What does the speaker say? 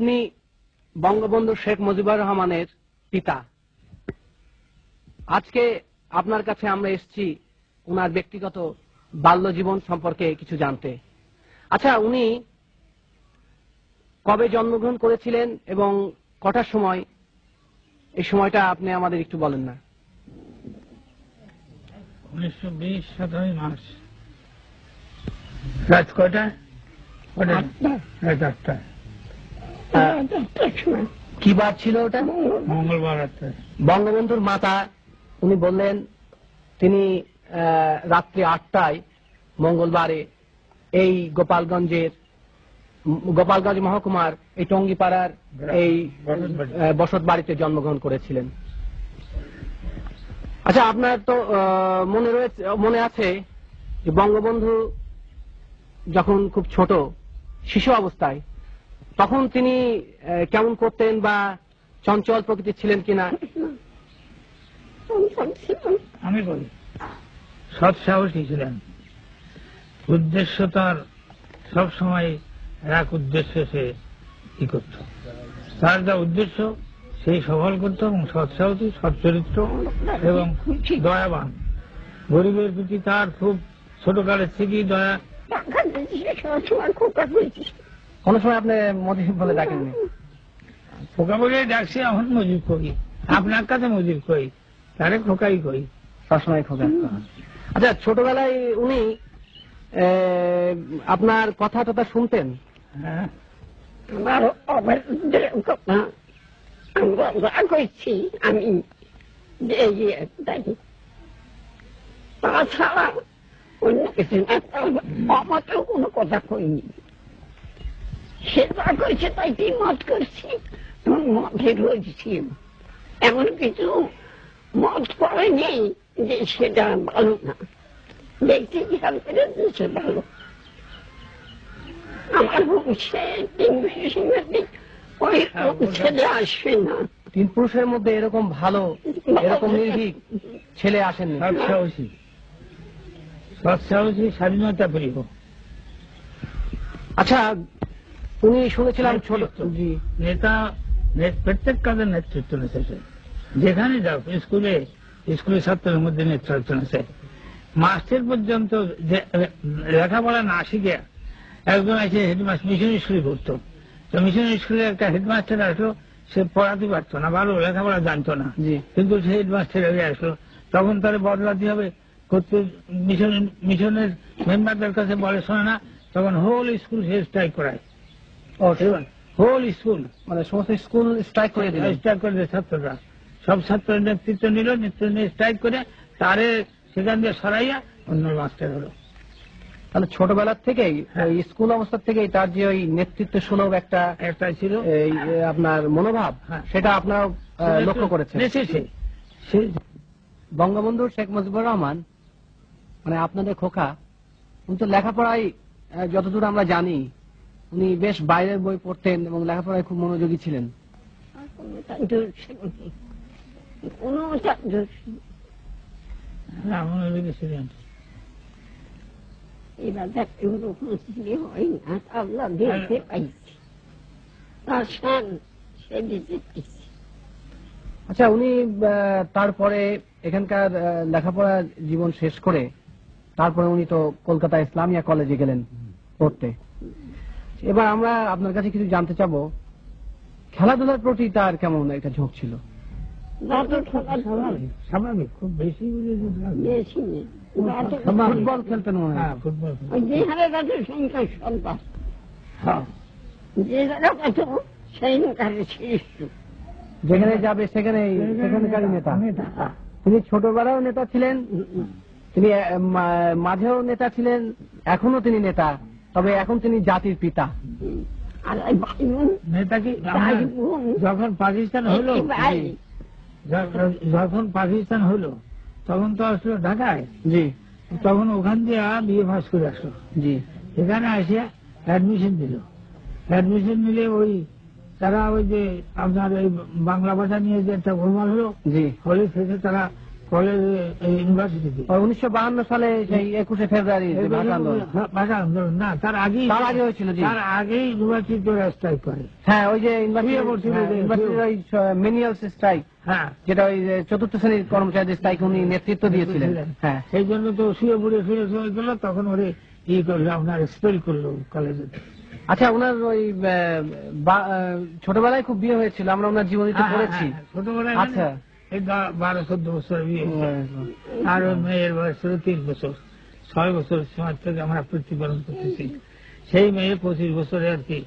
আপনি বঙ্গবন্ধু শেখ মুজিবুর রহমানের পিতা। আজকে আপনার কাছে আমরা এসেছি ওনার ব্যক্তিগত বাল্য জীবন সম্পর্কে কিছু জানতে। আচ্ছা উনি কবে জন্মগ্রহণ করেছিলেন এবং কটার সময়? এই সময়টা আপনি আমাদের একটু বলেন না। উনিশশো বিশ সতেরোই মার্চ। রাত কয়টা কটা? রাত আটটায়। কি বার ছিল ওটা? মঙ্গলবার বঙ্গবন্ধুর মাতা উনি বললেন তিনি রাত্রি আটটায় মঙ্গলবারে এই গোপালগঞ্জের গোপালগঞ্জ মহকুমার এই টঙ্গিপাড়ার এই বসত বাড়িতে জন্মগ্রহণ করেছিলেন। আচ্ছা আপনার তো মনে রয়েছে মনে আছে যে বঙ্গবন্ধু যখন খুব ছোট শিশু অবস্থায় তখন তিনি কেমন করতেন বা চঞ্চল প্রকৃতির ছিলেন কিনা? আমি বলি সৎ সাহসী ছিলেন। উদ্দেশ্য তার সবসময় এক উদ্দেশ্য সে ই করত। তার যা উদ্দেশ্য সেই সফল করত এবং সৎ সাহসী সৎ চরিত্র এবং দয়াবান। গরিবের প্রতি তার খুব ছোটকালের থেকেই দয়া কোন সময় আপনি মোদী বলে ডাকেননি? খোকা বলে ডাকছি এখন মজুর করি আপনার কাছে মজুর করি তারে খোকাই করি সবসময় খোঁজা আচ্ছা ছোটবেলায় উনি আপনার কথা টথা শুনতেন? হ্যাঁ। আমার করছি আমি তাছাড়া অন্য কিছু না আমাকেও কোনো কথা কইনি। সে যা করছে তাই কি মত করছি এবং মতে রয়েছি এমন কিছু মত করেনি যে সেটা ভালো না। দেখতে খেয়াল করে দিয়েছে ভালো? আমার বংশে তিন বিশেষের ওই ছেলে আসবে না। তিন পুরুষের মধ্যে এরকম ভালো এরকম নির্ভীক ছেলে সাহসী স্বাধীনতা প্রিয় আচ্ছা উনি শুনেছিলাম ছোট জি। নেতা প্রত্যেক কাজের নেতৃত্ব নিতেছে। যেখানে যাও স্কুলে স্কুলের ছাত্রের মধ্যে নেতৃত্ব নিতে মাস্টার পর্যন্ত লেখাপড়া না শিখে একজন আছে হেডমাস্টার মিশন স্কুলে পড়তো তো মিশন স্কুলে একটা হেডমাস্টার আসলো সে পড়াতে পারতো না ভালো লেখাপড়া জানতো না। জি। কিন্তু সে হেডমাস্টার আগে আসলো। তখন তার বদলাতে হবে। করতে মিশন মিশনের মেম্বারদের কাছে বলে শোনে না তখন হোল স্কুল সে স্ট্রাইক করায়। ও হোল স্কুল মানে সমস্ত স্কুল স্ট্রাইক করে দিলেন। স্ট্রাইক করে দেয় ছাত্ররা। সব ছাত্র নেতৃত্ব নিল নেতৃত্ব নিয়ে স্ট্রাইক করে তারে সেখান দিয়ে সরাইয়া অন্য মাস্টার হলো। তাহলে ছোটবেলার থেকেই। স্কুল অবস্থা থেকেই তার যে ওই নেতৃত্ব সুলভ একটা একটা ছিল। এই আপনার মনোভাব হ্যাঁ। সেটা আপনার লক্ষ্য সে বঙ্গবন্ধু শেখ মুজিবুর রহমান মানে আপনাদের খোকা কিন্তু লেখাপড়ায় যতদূর আমরা জানি উনি বেশ বাইরের বই পড়তেন এবং লেখাপড়ায় খুব মনোযোগী ছিলেন। এবার দেখতে হয় না আল্লাহ পাইছি। তার সে দিতে আচ্ছা উনি আহ, তারপরে এখানকার লেখাপড়া জীবন শেষ করে তারপরে উনি তো কলকাতা ইসলামিয়া কলেজে গেলেন পড়তে। এবার আমরা আপনার কাছে কিছু জানতে চাবো খেলাধুলার প্রতি তার কেমন একটা ঝোঁক ছিল? স্বাভাবিক খুব বেশি। বেশি ফুটবল খেলতেন মনে হয়। ফুটবল যে হারে সন্তান হ্যাঁ। যে সেই শ্রেষ্ঠ যেখানে যাবে সেখানে সেখানকার নেতা। তিনি ছোটবেলাও নেতা ছিলেন তিনি মা- মাঝেও নেতা ছিলেন এখনও তিনি নেতা। তবে এখন তিনি জাতির পিতা। যখন পাকিস্তান হলো যখন পাকিস্তান হলো তখন তো আসলো ঢাকায়। জি। তখন ওখান দিয়ে বিয়ে পাস করে আসলো। জি। এখানে আসে অ্যাডমিশন দিল। অ্যাডমিশন নিলে ওই তারা ওই যে আপনার ওই বাংলা ভাষা নিয়ে যে একটা গোলমাল হলো জি। হলে শেষে তারা ইউনিভার্সিটিতে উনিশশো বাহান্ন সালে সেই একুশে ফেব্রুয়ারি ভাষা আন্দোলন। না তার আগেই তার আগে হয়েছিল, তার আগেই ইউনিভার্সিটি স্ট্রাইক করে। হ্যাঁ ওই যে শুয়ে পড়ছিল যে, ইউনিভার্সিটির ওই মেনিয়াল স্ট্রাইক হ্যাঁ। যেটা ওই চতুর্থ শ্রেণির কর্মচারীদের স্ট্রাইক উনি নেতৃত্ব দিয়েছিলেন। হ্যাঁ। সেই জন্য তো শুয়ে ফিরে চলে গেল তখন ওরে ই করল আপনার এক্সপেল করল কলেজে আচ্ছা ওনার ওই ছোটবেলায় খুব বিয়ে হয়েছিল আমরা ওনার জীবনীতে হ্যাঁ, পড়েছি। হ্যাঁ, ছোটবেলায় আচ্ছা। এই বারো চোদ্দ বছর বিয়ে আর ওই মেয়ের বয়স ছিল তিন বছর। ছয় বছর সময় থেকে আমরা প্রতিপালন করতেছি। সেই মেয়ে পঁচিশ বছরে আর কি